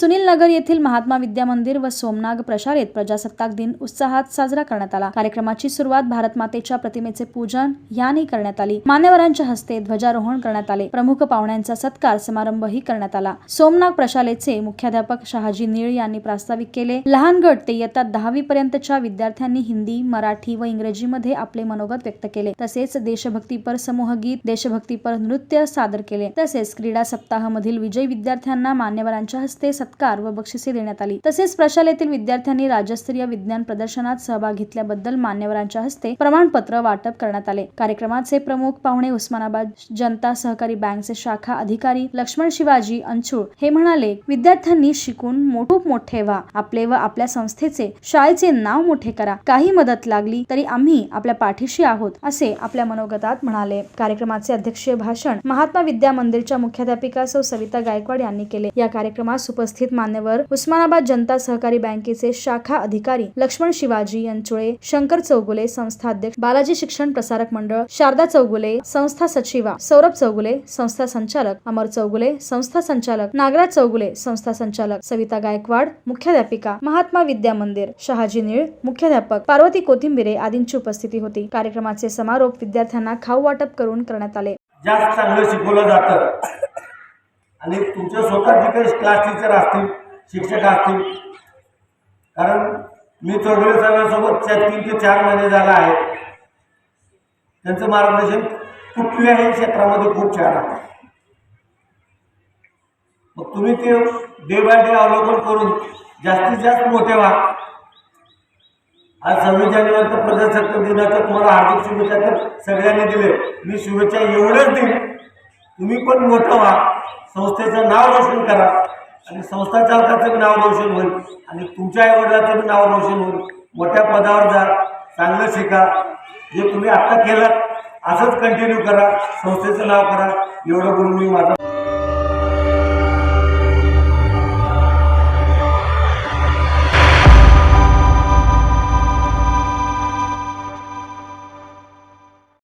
विद्यानगर येथील महात्मा विद्या मंदिर व सोमनाग प्रशालेत प्रजासत्ताक दिन उत्साहात साजरा करण्यात आला. कार्यक्रमाची सुरुवात भारत मातेच्या प्रतिमेचे पूजन याने करण्यात आली. मान्यवरांच्या हस्ते ध्वजारोहण करण्यात आले. प्रमुख पाहुण्यांचा सत्कार समारंभही करण्यात आला. सोमनाग प्रशालेचे मुख्याध्यापक शहाजी निळ यांनी प्रास्ताविक केले लहान गट ते इयत्ता दहावी पर्यंतच्या विद्यार्थ्यांनी हिंदी मराठी व इंग्रजीमध्ये आपले मनोगत व्यक्त केले. तसेच देशभक्तीपर समूह गीत देशभक्तीपर नृत्य सादर केले. तसेच क्रीडा सप्ताहामधील विजयी विद्यार्थ्यांना मान्यवरांच्या हस्ते सत्कार व बक्षिसे देण्यात आली. तसेच प्रशालेतील विद्यार्थ्यांनी राज्यस्तरीय विज्ञान प्रदर्शनात सहभाग घेतल्याबद्दल मान्यवरांच्या हस्ते प्रमाणपत्र वाटप करण्यात आले. कार्यक्रमाचे प्रमुख पाहुणे उस्मानाबाद जनता सहकारी बँकचे शाखा अधिकारी लक्ष्मण शिवाजी अंचूळ हे म्हणाले विद्यार्थ्यांनी शिकून खूप मोठे व्हा. आपले व आपल्या संस्थेचे शाळेचे नाव मोठे करा. काही मदत लागली तरी आम्ही आपल्या पाठीशी आहोत असे आपल्या मनोगतात म्हणाले. कार्यक्रमाचे अध्यक्षीय भाषण महात्मा विद्या मंदिरच्या मुख्याध्यापिका सौ सविता गायकवाड यांनी केले. या कार्यक्रमास उपस्थित मान्यवर उस्मानाबाद जनता सहकारी बँकेचे शाखा अधिकारी लक्ष्मण शिवाजी यांचुळे शंकर चौगुले संस्था अध्यक्ष बालाजी शिक्षण प्रसारक मंडळ शारदा चौगुले संस्था सचिवा सौरभ चौगुले संस्था संचालक अमर चौगुले संस्था संचालक नागराज चौगुले संस्था संचालक सविता गायकवाड मुख्याध्यापिका महात्मा विद्या मंदिर शहाजी निळ मुख्याध्यापक पार्वती कोथिंबिरे आदींची उपस्थिती होती. कार्यक्रमाचे समारोप विद्यार्थ्यांना खाऊ वाटप करून करण्यात आले. जास्त चांगलं शिकवलं जातं. आणि तुमच्या स्वतः जे काही क्लास टीचर असतील शिक्षक असतील कारण मी चौधरी साहेबांसोबत चार तीन ते चार महिने झाला आहे. त्यांचं मार्गदर्शन कुठल्याही क्षेत्रामध्ये खूप छान आहे. मग तुम्ही ते डे बाय डे अवलोकन करून जास्तीत जास्त मोठे व्हा. आज सव्वीस जानेवारीचा प्रजासत्ताक दिनाच्या तुम्हाला हार्दिक शुभेच्छा तर सगळ्यांनी दिले. मी शुभेच्छा एवढंच देईन. तुम्ही पण मोठं व्हा. संस्थेचं नाव रोशन करा. आणि संस्था चालकाचं बी नाव रोशन होईल. आणि तुमच्या आईवडिलाचं बी नाव रोशन होईल. मोठ्या पदावर जा. चांगलं शिका. जे तुम्ही आत्ता केलं असंच कंटिन्यू करा. संस्थेचं नाव करा. एवढं बोलून मी माझं